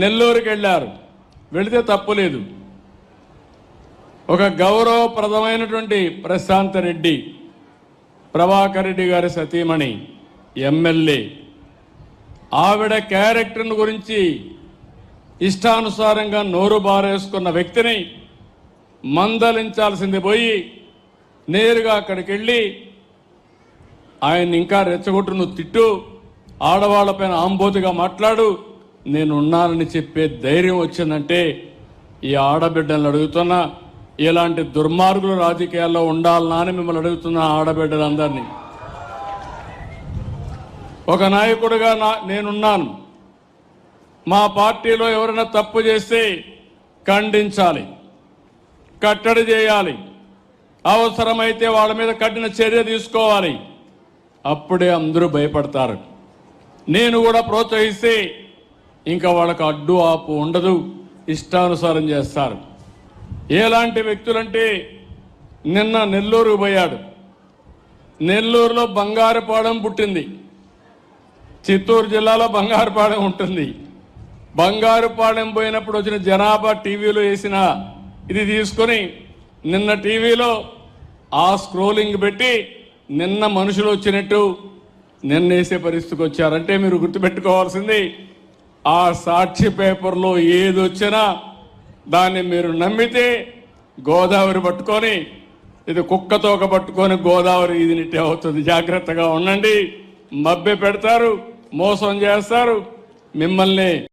నెల్లూరుకి వెళ్ళారు వెళితే తప్పులేదు ఒక గౌరవప్రదమైనటువంటి ప్రశాంత్ రెడ్డి ప్రభాకర్ రెడ్డి గారి సతీమణి ఎమ్మెల్యే. ఆవిడ క్యారెక్టర్ను గురించి ఇష్టానుసారంగా నోరు బారేసుకున్న వ్యక్తిని మందలించాల్సింది పోయి నేరుగా అక్కడికి వెళ్ళి ఆయన ఇంకా రెచ్చగొట్టును తిట్టు ఆడవాళ్ళపైన ఆంబోతిగా మాట్లాడు నేను ఉన్నానని చెప్పే ధైర్యం వచ్చిందంటే ఈ ఆడబిడ్డలను అడుగుతున్నా ఇలాంటి దుర్మార్గులు రాజకీయాల్లో ఉండాలనా అని మిమ్మల్ని అడుగుతున్నా ఆడబిడ్డలందరినీ. ఒక నాయకుడిగా నా నేనున్నాను. మా పార్టీలో ఎవరైనా తప్పు చేస్తే ఖండించాలి కట్టడి చేయాలి అవసరమైతే వాళ్ళ మీద కఠిన చర్య తీసుకోవాలి. అప్పుడే అందరూ భయపడతారు. నేను కూడా ప్రోత్సహిస్తే ఇంకా వాళ్ళకు అడ్డు ఆపు ఉండదు. ఇష్టానుసారం చేస్తారు. ఎలాంటి వ్యక్తులంటే నిన్న నెల్లూరు పోయాడు. నెల్లూరులో బంగారుపాడెం పుట్టింది. చిత్తూరు జిల్లాలో బంగారుపాడెం ఉంటుంది. బంగారుపాడెం పోయినప్పుడు వచ్చిన జనాభా టీవీలో వేసిన ఇది తీసుకొని నిన్న టీవీలో ఆ స్క్రోలింగ్ పెట్టి నిన్న మనుషులు వచ్చినట్టు నిన్న వేసే పరిస్థితికి వచ్చారంటే మీరు గుర్తుపెట్టుకోవాల్సింది ఆ సాక్షి పేపర్లో ఏది వచ్చినా దాన్ని మీరు నమ్మితే గోదావరి పట్టుకొని ఇది కుక్కతోక పట్టుకొని గోదావరి ఇది నిట్టే అవుతుంది. జాగ్రత్తగా ఉండండి. మబ్బె పెడతారు మోసం చేస్తారు. మిమ్మల్ని